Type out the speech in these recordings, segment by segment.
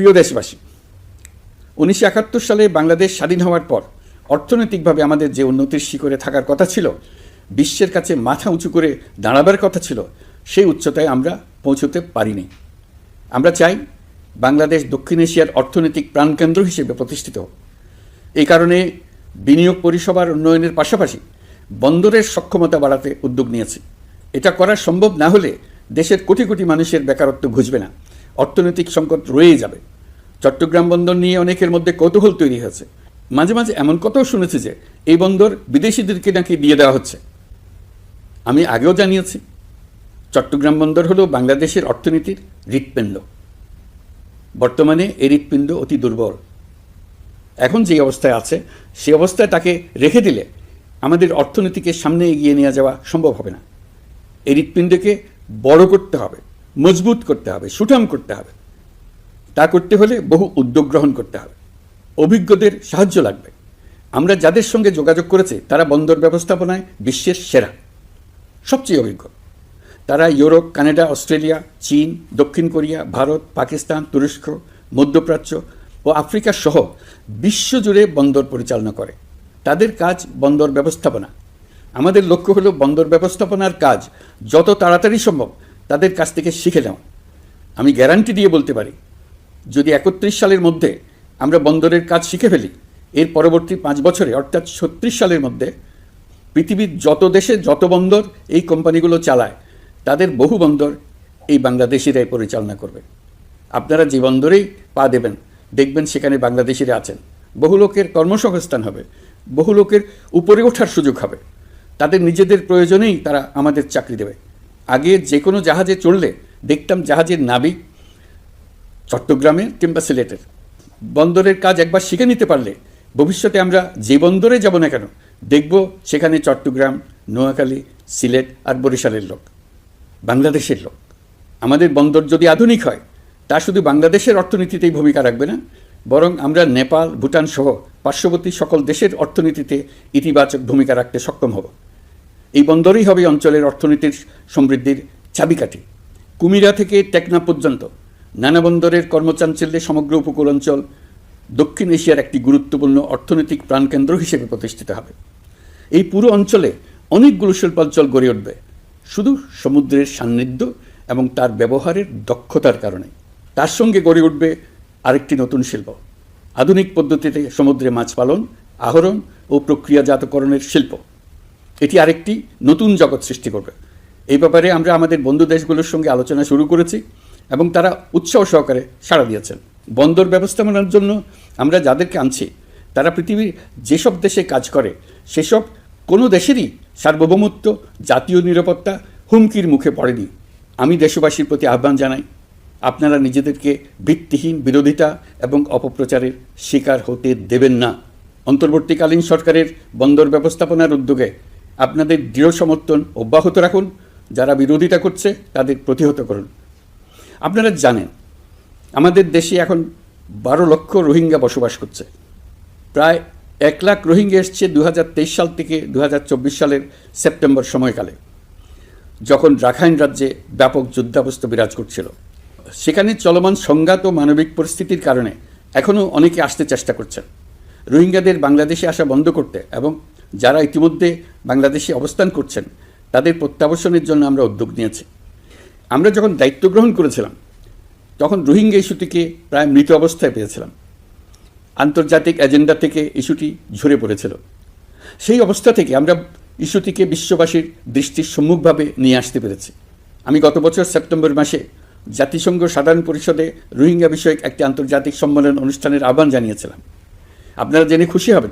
প্রিয় দেশবাসী, উনিশশো একাত্তর সালে বাংলাদেশ স্বাধীন হওয়ার পর অর্থনৈতিকভাবে আমাদের যে উন্নতির শিখরে থাকার কথা ছিল, বিশ্বের কাছে মাথা উঁচু করে দাঁড়াবার কথা ছিল, সেই উচ্চতায় আমরা পৌঁছতে পারিনি। আমরা চাই বাংলাদেশ দক্ষিণ এশিয়ার অর্থনৈতিক প্রাণকেন্দ্র হিসেবে প্রতিষ্ঠিত এই কারণে বিনিয়োগ পরিষেবার উন্নয়নের পাশাপাশি বন্দরের সক্ষমতা বাড়াতে উদ্যোগ নিয়েছি। এটা করা সম্ভব না হলে দেশের কোটি কোটি মানুষের বেকারত্ব ঘুচবে না। অর্থনৈতিক সংকট রয়েই যাবে। চট্টগ্রাম বন্দর নিয়ে অনেকের মধ্যে কৌতূহল তৈরি হয়েছে। মাঝে মাঝে এমন কথাও শুনেছি যে, এই বন্দর বিদেশিদেরকে নাকি দিয়ে দেওয়া হচ্ছে। আমি আগেও জানিয়েছি, চট্টগ্রাম বন্দর হলো বাংলাদেশের অর্থনীতির হৃৎপিণ্ড। বর্তমানে এই হৃৎপিণ্ড অতি দুর্বল। এখন যে অবস্থায় আছে, সে অবস্থায় তাকে রেখে দিলে আমাদের অর্থনীতিকে সামনে এগিয়ে নিয়ে যাওয়া সম্ভব হবে না। এই হৃৎপিণ্ডকে বড় করতে হবে। মজবুত করতে হবে, সুঠাম করতে হবে। তা করতে হলে বহু উদ্যোগ গ্রহণ করতে হবে। অভিজ্ঞদের সাহায্য লাগবে। আমরা যাদের সঙ্গে যোগাযোগ করেছি, তারা বন্দর ব্যবস্থাপনায় বিশ্বের সেরা, সবচেয়ে অভিজ্ঞ। তারা ইউরোপ, কানাডা, অস্ট্রেলিয়া, চীন, দক্ষিণ কোরিয়া, ভারত, পাকিস্তান, তুরস্ক, মধ্যপ্রাচ্য ও আফ্রিকা সহ বিশ্বজুড়ে বন্দর পরিচালনা করে। তাদের কাজ বন্দর ব্যবস্থাপনা। আমাদের লক্ষ্য হলো বন্দর ব্যবস্থাপনার কাজ যত তাড়াতাড়ি সম্ভব তাদের কাছ থেকে শিখে নেওয়া। আমি গ্যারান্টি দিয়ে বলতে পারি, যদি একত্রিশ সালের মধ্যে আমরা বন্দরের কাজ শিখে ফেলি, এর পরবর্তী পাঁচ বছরে, অর্থাৎ ছত্রিশ সালের মধ্যে, পৃথিবীর যত দেশে যত বন্দর এই কোম্পানিগুলো চালায়, তাদের বহু বন্দর এই বাংলাদেশিরাই পরিচালনা করবে। আপনারা যে বন্দরেই পা দেবেন, দেখবেন সেখানে বাংলাদেশিরা আছেন। বহু লোকের কর্মসংস্থান হবে, বহু লোকের উপরে ওঠার সুযোগ হবে। তাদের নিজেদের প্রয়োজনেই তারা আমাদের চাকরি দেবে। আগে যে কোনো জাহাজে চড়লে দেখতাম জাহাজের নাবিক চট্টগ্রামে কিংবা সিলেটের। বন্দরের কাজ একবার শিখে নিতে পারলে ভবিষ্যতে আমরা যে বন্দরে যাব না কেন, দেখব সেখানে চট্টগ্রাম, নোয়াখালী, সিলেট আর বরিশালের লোক, বাংলাদেশের লোক। আমাদের বন্দর যদি আধুনিক হয়, তা শুধু বাংলাদেশের অর্থনীতিতেই ভূমিকা রাখবে না, বরং আমরা নেপাল, ভুটান সহ পার্শ্ববর্তী সকল দেশের অর্থনীতিতে ইতিবাচক ভূমিকা রাখতে সক্ষম হব। এই বন্দরই হবে অঞ্চলের অর্থনীতির সমৃদ্ধির চাবিকাঠি। কুমিরা থেকে টেকনা পর্যন্ত নানা বন্দরের কর্মচাঞ্চল্যে সমগ্র উপকূল অঞ্চল দক্ষিণ এশিয়ার একটি গুরুত্বপূর্ণ অর্থনৈতিক প্রাণকেন্দ্র হিসেবে প্রতিষ্ঠিত হবে। এই পুরো অঞ্চলে অনেকগুলো শিল্পাঞ্চল গড়ে উঠবে, শুধু সমুদ্রের সান্নিধ্য এবং তার ব্যবহারের দক্ষতার কারণে। তার সঙ্গে গড়ে উঠবে আরেকটি নতুন শিল্প, আধুনিক পদ্ধতিতে সমুদ্রে মাছ পালন, আহরণ ও প্রক্রিয়াজাতকরণের শিল্প। এটি আরেকটি নতুন জগৎ সৃষ্টি করবে। এই ব্যাপারে আমরা আমাদের বন্ধু দেশগুলোর সঙ্গে আলোচনা শুরু করেছি এবং তারা উৎসাহ সহকারে সাড়া দিয়েছেন। বন্দর ব্যবস্থাপনার জন্য আমরা যাদেরকে আনছি, তারা পৃথিবীর যেসব দেশে কাজ করে, সেসব কোনো দেশেরই সার্বভৌমত্ব, জাতীয় নিরাপত্তা হুমকির মুখে পড়েনি। আমি দেশবাসীর প্রতি আহ্বান জানাই, আপনারা নিজেদেরকে ভিত্তিহীন বিরোধিতা এবং অপপ্রচারের শিকার হতে দেবেন না। অন্তর্বর্তীকালীন সরকারের বন্দর ব্যবস্থাপনার উদ্যোগে আপনাদের দৃঢ় সমর্থন অব্যাহত রাখুন। যারা বিরোধিতা করছে, তাদের প্রতিহত করুন। আপনারা জানেন, আমাদের দেশে এখন বারো লক্ষ রোহিঙ্গা বসবাস করছে। প্রায় এক লাখ রোহিঙ্গা এসছে দু হাজার তেইশ সাল থেকে দু হাজার চব্বিশ সালের সেপ্টেম্বর সময়কালে, যখন রাখাইন রাজ্যে ব্যাপক যুদ্ধাবস্থা বিরাজ করছিল। সেখানে চলমান সংঘাত ও মানবিক পরিস্থিতির কারণে এখনও অনেকে আসতে চেষ্টা করছেন। রোহিঙ্গাদের বাংলাদেশে আসা বন্ধ করতে এবং যারা ইতিমধ্যে বাংলাদেশে অবস্থান করছেন, তাদের প্রত্যাবর্তনের জন্য আমরা উদ্যোগ নিয়েছি। আমরা যখন দায়িত্ব গ্রহণ করেছিলাম, তখন রোহিঙ্গা ইস্যুটিকে প্রায় মৃত অবস্থায় পেয়েছিলাম। আন্তর্জাতিক এজেন্ডা থেকে ইস্যুটি ঝরে পড়েছিল। সেই অবস্থা থেকে আমরা ইস্যুটিকে বিশ্ববাসীর দৃষ্টির সম্মুখভাবে নিয়ে আসতে পেরেছি। আমি গত বছর সেপ্টেম্বর মাসে জাতিসংঘ সাধারণ পরিষদে রোহিঙ্গা বিষয়ক একটি আন্তর্জাতিক সম্মেলন অনুষ্ঠানের আহ্বান জানিয়েছিলাম। আপনারা জেনে খুশি হবেন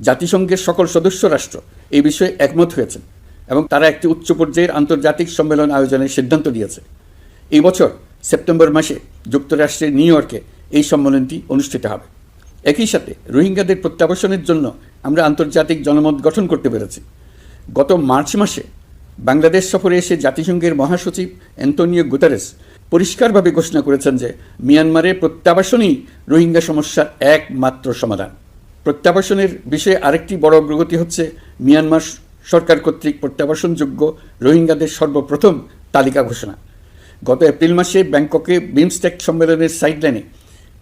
জাতিসংঘের সকল সদস্য রাষ্ট্র এই বিষয়ে একমত হয়েছেন এবং তারা একটি উচ্চ পর্যায়ের আন্তর্জাতিক সম্মেলন আয়োজনের সিদ্ধান্ত নিয়েছে। এই বছর সেপ্টেম্বর মাসে যুক্তরাষ্ট্রের নিউ ইয়র্কে এই সম্মেলনটি অনুষ্ঠিত হবে। একই সাথে রোহিঙ্গাদের প্রত্যাবাসনের জন্য আমরা আন্তর্জাতিক জনমত গঠন করতে পেরেছি। গত মার্চ মাসে বাংলাদেশ সফরে এসে জাতিসংঘের মহাসচিব অ্যান্তনিও গুতারেস পরিষ্কারভাবে ঘোষণা করেছেন যে মিয়ানমারের প্রত্যাবাসনই রোহিঙ্গা সমস্যার একমাত্র সমাধান। প্রত্যাবাসনের বিষয়ে আরেকটি বড় অগ্রগতি হচ্ছে মিয়ানমার সরকার কর্তৃক প্রত্যাবাসনযোগ্য রোহিঙ্গাদের সর্বপ্রথম তালিকা ঘোষণা। গত এপ্রিল মাসে ব্যাংককে বিমস্টেক সম্মেলনের সাইডলাইনে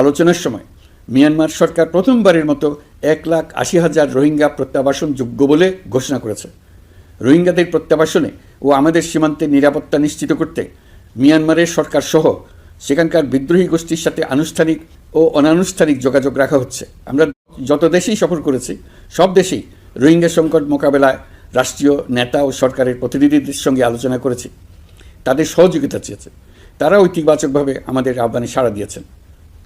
আলোচনার সময় মিয়ানমার সরকার প্রথমবারের মতো এক লাখ আশি হাজার রোহিঙ্গা প্রত্যাবাসন যোগ্য বলে ঘোষণা করেছে। রোহিঙ্গাদের প্রত্যাবাসনে ও আমাদের সীমান্তে নিরাপত্তা নিশ্চিত করতে মিয়ানমারের সরকার সহ সেখানকার বিদ্রোহী গোষ্ঠীর সাথে আনুষ্ঠানিক ও অনানুষ্ঠানিক যোগাযোগ রাখা হচ্ছে। আমরা যত দেশেই সফর করেছি, সব দেশেই রোহিঙ্গা সংকট মোকাবেলায় রাষ্ট্রীয় নেতা ও সরকারের প্রতিনিধিদের সঙ্গে আলোচনা করেছি। তাদের সহযোগিতা চেয়েছে। তারা ঐতিবাচকভাবে আমাদের আহ্বানে সাড়া দিয়েছেন।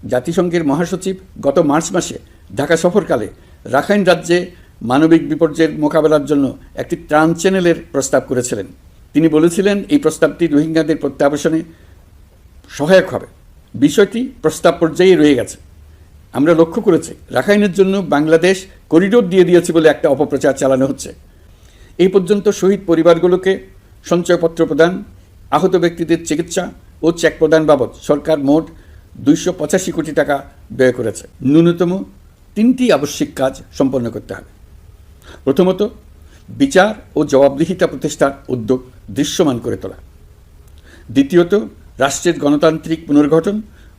জাতিসংঘের মহাসচিব গত মার্চ মাসে ঢাকা সফরকালে রাখাইন রাজ্যে মানবিক বিপর্যয়ের মোকাবেলার জন্য একটি ত্রাণ চ্যানেলের প্রস্তাব করেছিলেন। তিনি বলেছিলেন, এই প্রস্তাবটি রোহিঙ্গাদের প্রত্যাবাসনে সহায়ক হবে। বিষয়টি প্রস্তাব পর্যায়ে রয়ে গেছে। আমরা লক্ষ্য করেছি, রাখাইনের জন্য বাংলাদেশ করিডোর দিয়ে দিয়েছে বলে একটা অপপ্রচার চালানো হচ্ছে। এই পর্যন্ত শহীদ পরিবারগুলোকে সঞ্চয়পত্র প্রদান, আহত ব্যক্তিদের চিকিৎসা ও চেক প্রদান বাবদ সরকার মোট দুইশো পঁচাশি কোটি টাকা ব্যয় করেছে। ন্যূনতম তিনটি আবশ্যিক কাজ সম্পন্ন করতে হবে। প্রথমত, বিচার ও জবাবদিহিতা প্রতিষ্ঠার উদ্যোগ দৃশ্যমান করে তোলা। দ্বিতীয়ত, রাষ্ট্রের গণতান্ত্রিক পুনর্গঠন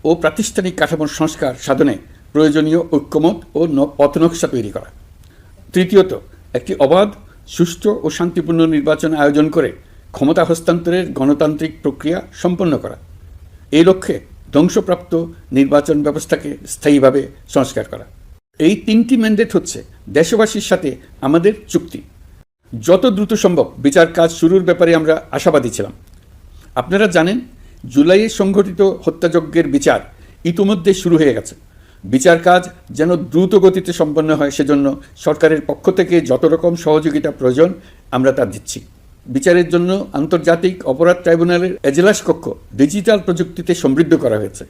ও প্রাতিষ্ঠানিক কাঠামোর সংস্কার সাধনে প্রয়োজনীয় ঐক্যমত ও পথনকশা তৈরি করা। তৃতীয়ত, একটি অবাধ, সুষ্ঠু ও শান্তিপূর্ণ নির্বাচন আয়োজন করে ক্ষমতা হস্তান্তরের গণতান্ত্রিক প্রক্রিয়া সম্পন্ন করা। এই লক্ষ্যে ধ্বংসপ্রাপ্ত নির্বাচন ব্যবস্থাকে স্থায়ীভাবে সংস্কার করা। এই তিনটি ম্যান্ডেট হচ্ছে দেশবাসীর সাথে আমাদের চুক্তি। যত দ্রুত সম্ভব বিচার কাজ শুরুর ব্যাপারে আমরা আশাবাদী ছিলাম। আপনারা জানেন, জুলাইয়ে সংঘটিত হত্যাযজ্ঞের বিচার ইতিমধ্যে শুরু হয়ে গেছে। বিচার কাজ যেন দ্রুত গতিতে সম্পন্ন হয়, সেজন্য সরকারের পক্ষ থেকে যত রকম সহযোগিতা প্রয়োজন, আমরা তা দিচ্ছি। বিচারের জন্য আন্তর্জাতিক অপরাধ ট্রাইব্যুনালের এজলাস কক্ষ ডিজিটাল প্রযুক্তিতে সমৃদ্ধ করা হয়েছে।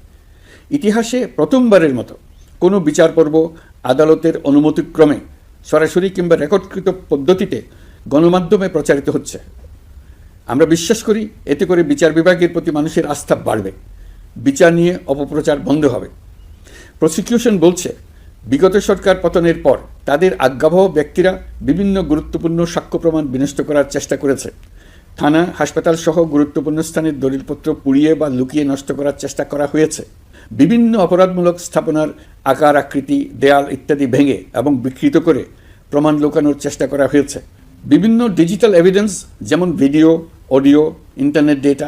ইতিহাসে প্রথমবারের মতো কোনো বিচার পর্ব আদালতের অনুমতিক্রমে সরাসরি কিংবা রেকর্ডকৃত পদ্ধতিতে গণমাধ্যমে প্রচারিত হচ্ছে। আমরা বিশ্বাস করি, এতে করে বিচার বিভাগের প্রতি মানুষের আস্থা বাড়বে। বিচার নিয়ে অপপ্রচার বন্ধ হবে। প্রসিকিউশন বলছে, বিগত সরকার পতনের পর তাদের আজ্ঞাবহ ব্যক্তিরা বিভিন্ন গুরুত্বপূর্ণ সাক্ষ্য প্রমাণ বিনষ্ট করার চেষ্টা করেছে। থানা, হাসপাতাল সহ গুরুত্বপূর্ণ স্থানের দলিলপত্র পুড়িয়ে বা লুকিয়ে নষ্ট করার চেষ্টা করা হয়েছে। বিভিন্ন অপরাধমূলক স্থাপনার আকার, আকৃতি, দেয়াল ইত্যাদি ভেঙে এবং বিকৃত করে প্রমাণ লুকানোর চেষ্টা করা হয়েছে। বিভিন্ন ডিজিটাল এভিডেন্স যেমন video audio internet data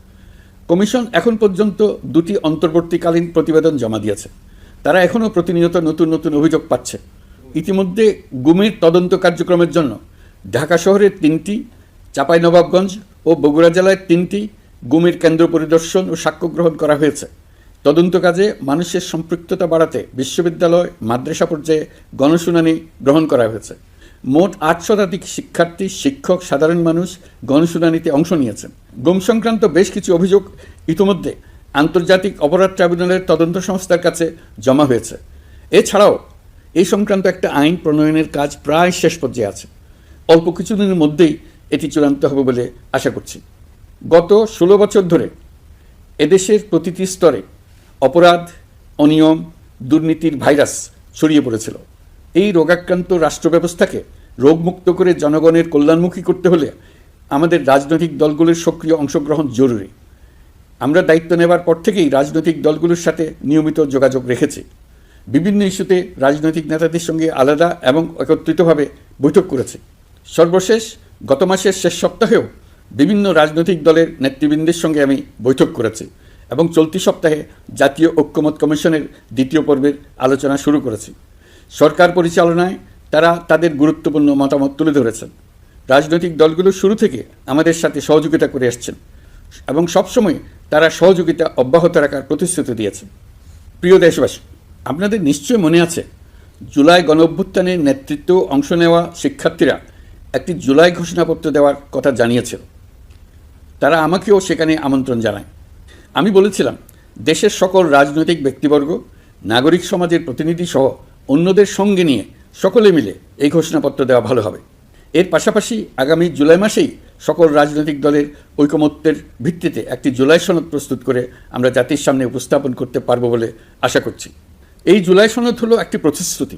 commission এখন পর্যন্ত দুটি অন্তর্বর্তীকালীন প্রতিবেদন জমা দিয়েছে। তারা এখনও প্রতিনিয়ত নতুন নতুন অভিযোগ পাচ্ছে। ইতিমধ্যে গুমের তদন্ত কার্যক্রমের জন্য ঢাকা শহরের তিনটি, চাঁপাইনবাবগঞ্জ ও বগুড়া জেলায় তিনটি গুমের কেন্দ্র পরিদর্শন ও সাক্ষ্য গ্রহণ করা হয়েছে। তদন্ত কাজে মানুষের সম্পৃক্ততা বাড়াতে বিশ্ববিদ্যালয়, মাদ্রাসা পর্যায়ে গণশুনানি গ্রহণ করা হয়েছে। মোট আট শতাধিক শিক্ষার্থী, শিক্ষক, সাধারণ মানুষ গণশুনানিতে অংশ নিয়েছেন। গুম সংক্রান্ত বেশ কিছু অভিযোগ ইতিমধ্যে আন্তর্জাতিক অপরাধ ট্রাইব্যুনালের তদন্ত সংস্থার কাছে জমা হয়েছে। এছাড়াও এই সংক্রান্ত একটা আইন প্রণয়নের কাজ প্রায় শেষ পর্যায়ে আছে। অল্প কিছুদিনের মধ্যেই এটি চূড়ান্ত হবে বলে আশা করছি। গত ষোলো বছর ধরে এদেশের প্রতিটি স্তরে অপরাধ, অনিয়ম, দুর্নীতির ভাইরাস ছড়িয়ে পড়েছিল। এই রোগাক্রান্ত রাষ্ট্র ব্যবস্থাকে রোগমুক্ত করে জনগণের কল্যাণমুখী করতে হলে আমাদের রাজনৈতিক দলগুলোর সক্রিয় অংশগ্রহণ জরুরি। আমরা দায়িত্ব নেবার পর থেকেই রাজনৈতিক দলগুলোর সাথে নিয়মিত যোগাযোগ রেখেছি। বিভিন্ন ইস্যুতে রাজনৈতিক নেতাদের সঙ্গে আলাদা এবং একত্রিতভাবে বৈঠক করেছি। সর্বশেষ গত মাসের শেষ সপ্তাহেও বিভিন্ন রাজনৈতিক দলের নেতৃবৃন্দের সঙ্গে আমি বৈঠক করেছি এবং চলতি সপ্তাহে জাতীয় ঐক্যমত কমিশনের দ্বিতীয় পর্বের আলোচনা শুরু করেছি। সরকার পরিচালনায় তারা তাদের গুরুত্বপূর্ণ মতামত তুলে ধরেছেন। রাজনৈতিক দলগুলো শুরু থেকে আমাদের সাথে সহযোগিতা করে আসছেন এবং সবসময় তারা সহযোগিতা অব্যাহত রাখার প্রতিশ্রুতি দিয়েছেন। প্রিয় দেশবাসী, আপনাদের নিশ্চয় মনে আছে, জুলাই গণ অভ্যুত্থানের নেতৃত্ব অংশ নেওয়া শিক্ষার্থীরা একটি জুলাই ঘোষণাপত্র দেওয়ার কথা জানিয়েছিল। তারা আমাকেও সেখানে আমন্ত্রণ জানায়। আমি বলেছিলাম, দেশের সকল রাজনৈতিক ব্যক্তিবর্গ, নাগরিক সমাজের প্রতিনিধি সহ অন্যদের সঙ্গে নিয়ে সকলে মিলে এই ঘোষণাপত্র দেওয়া ভালো হবে। এর পাশাপাশি আগামী জুলাই মাসেই সকল রাজনৈতিক দলের ঐকমত্যের ভিত্তিতে একটি জুলাই সনদ প্রস্তুত করে আমরা জাতির সামনে উপস্থাপন করতে পারব বলে আশা করছি। এই জুলাই সনদ হলো একটি প্রতিশ্রুতি।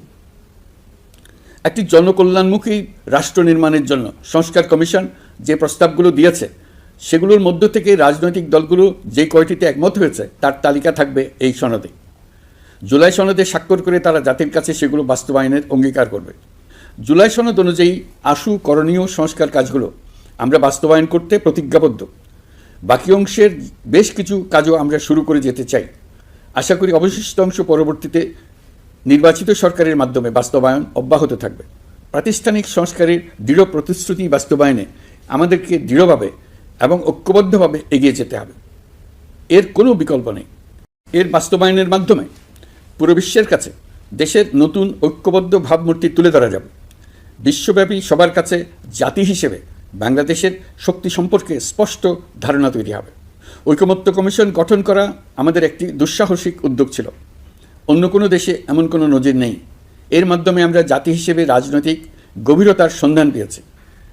একটি জনকল্যাণমুখী রাষ্ট্র নির্মাণের জন্য সংস্কার কমিশন যে প্রস্তাবগুলো দিয়েছে, সেগুলোর মধ্য থেকে রাজনৈতিক দলগুলো যে কয়টিতে একমত হয়েছে, তার তালিকা থাকবে এই সনদে। জুলাই সনদে স্বাক্ষর করে তারা জাতির কাছে সেগুলো বাস্তবায়নের অঙ্গীকার করবে। জুলাই সনদ অনুযায়ী আশু করণীয় সংস্কার কাজগুলো আমরা বাস্তবায়ন করতে প্রতিজ্ঞাবদ্ধ। বাকি অংশের বেশ কিছু কাজও আমরা শুরু করে যেতে চাই। আশা করি অবশিষ্ট অংশ পরবর্তীতে নির্বাচিত সরকারের মাধ্যমে বাস্তবায়ন অব্যাহত থাকবে। প্রাতিষ্ঠানিক সংস্কারের দৃঢ় প্রতিশ্রুতি বাস্তবায়নে আমাদেরকে দৃঢ়ভাবে এবং ঐক্যবদ্ধভাবে এগিয়ে যেতে হবে। এর কোনো বিকল্প নেই। এর বাস্তবায়নের মাধ্যমে পুরো বিশ্বের কাছে দেশের নতুন ঐক্যবদ্ধ ভাবমূর্তি তুলে ধরা যাবে। বিশ্বব্যাপী সবার কাছে জাতি হিসেবে বাংলাদেশের শক্তি সম্পর্কে স্পষ্ট ধারণা তৈরি হবে। ঐকমত্য কমিশন গঠন করা আমাদের একটি দুঃসাহসিক উদ্যোগ ছিল। অন্য কোনো দেশে এমন কোনো নজির নেই। এর মাধ্যমে আমরা জাতি হিসেবে রাজনৈতিক গভীরতার সন্ধান পেয়েছি।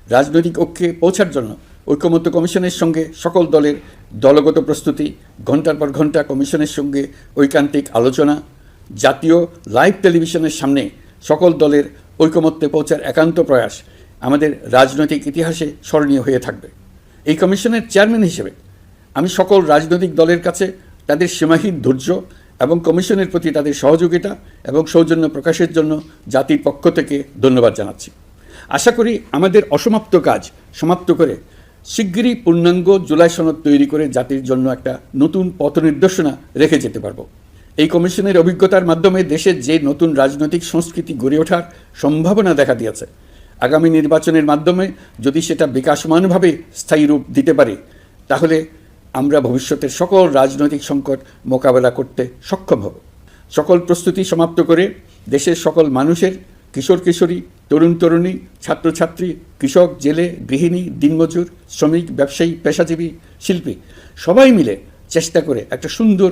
রাজনৈতিক ঐক্যে পৌঁছার জন্য ঐকমত্য কমিশনের সঙ্গে সকল দলের দলগত প্রস্তুতি ঘণ্টার পর ঘণ্টা কমিশনের সঙ্গে ঐকান্তিক আলোচনা জাতীয় লাইভ টেলিভিশনের সামনে সকল দলের ঐকমত্যে পৌঁছার একান্ত প্রয়াস আমাদের রাজনৈতিক ইতিহাসে স্মরণীয় হয়ে থাকবে। এই কমিশনের চেয়ারম্যান হিসেবে আমি সকল রাজনৈতিক দলের কাছে তাদের সীমাহীন ধৈর্য এবং কমিশনের প্রতি তাদের সহযোগিতা এবং সৌজন্য প্রকাশের জন্য জাতির পক্ষ থেকে ধন্যবাদ জানাচ্ছি। আশা করি আমাদের অসমাপ্ত কাজ সমাপ্ত করে শিগগিরই পূর্ণাঙ্গ জুলাই সনদ তৈরি করে জাতির জন্য একটা নতুন পথ নির্দেশনা রেখে যেতে পারব। এই কমিশনের অভিজ্ঞতার মাধ্যমে দেশের যে নতুন রাজনৈতিক সংস্কৃতি গড়ে ওঠার সম্ভাবনা দেখা দিয়েছে। আগামী নির্বাচনের মাধ্যমে যদি সেটা বিকাশমানভাবে স্থায়ী রূপ দিতে পারে, তাহলে আমরা ভবিষ্যতের সকল রাজনৈতিক সংকট মোকাবেলা করতে সক্ষম হব। সকল প্রস্তুতি সমাপ্ত করে দেশের সকল মানুষের কিশোর কিশোরী, তরুণ তরুণী, ছাত্রছাত্রী, কৃষক, জেলে, গৃহিণী, দিনমজুর, শ্রমিক, ব্যবসায়ী, পেশাজীবী, শিল্পী সবাই মিলে চেষ্টা করে একটা সুন্দর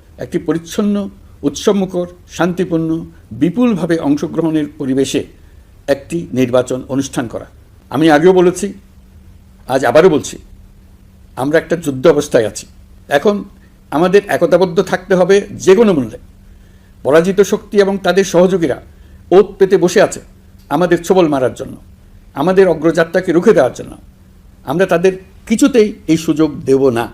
একটি পরিচ্ছন্ন, উৎসবমুখর, শান্তিপূর্ণ, বিপুলভাবে অংশগ্রহণের পরিবেশে একটি নির্বাচন অনুষ্ঠান করা। আমি আগেও বলেছি, আজ আবারও বলছি, আমরা একটা যুদ্ধ অবস্থায় আছি। এখন আমাদের একতাবদ্ধ থাকতে হবে যে কোনো মূল্যে। পরাজিত শক্তি এবং তাদের সহযোগীরা ওত পেতে বসে আছে আমাদের ছবল মারার জন্য, আমাদের অগ্রযাত্রাকে রুখে দেওয়ার জন্য। আমরা তাদের কিছুতেই এই সুযোগ দেব না।